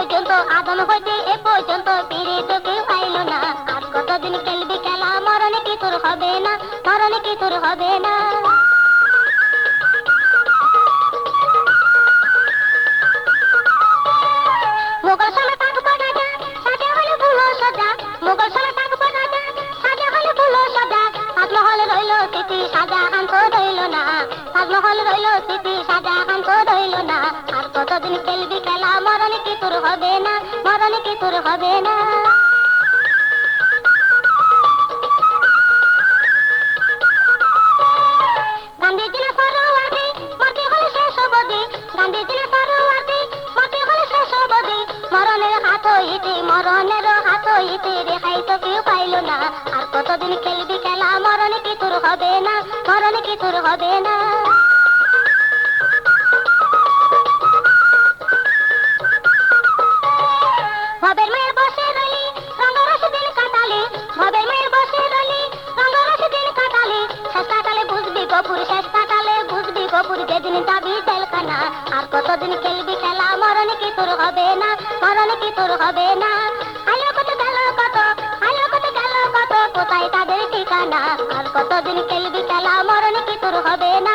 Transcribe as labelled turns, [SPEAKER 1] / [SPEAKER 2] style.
[SPEAKER 1] পর্যন্ত আদম হইতে এ পর্যন্ত ফিরে তো কেউ পাইল না। আর কতদিন খেলবি খেলা? মরণে কি তোর হবে না? মরণে কি তোর হবে না? সাজা হলে ভুলো না তাজমহল রইল স্মৃতি সাজা হান্ত রইল না। আর কতদিন খেলবি খেলা? মরণে কি তোর হবে না? মরণে কি তোর হবে না? গান্ধীজি না সরোয়ার্দী মরতে হলে শেষ অবধি গান্ধীজি না সরোয়ার্দী মরতে হলে শেষ অবধি মরণের হাত হইতে, মরণের হাত হইতে রেহাই তো কেউ পাইল না। আর কতদিন খেলবি খেলা? মরণে কি তোর হবে না? মরণে কি তোর হবে না? যাবি জেলখানা আর কতদিন খেলবি খেলা? মরণ কি তোর হবে না? মরণ কি তোর হবে না? আলো কত গেল কত? আলো কত গেল কত? কোথায় তাদের ঠিকানা? আর কতদিন খেলবি খেলা? মরণ কি তোর হবে না?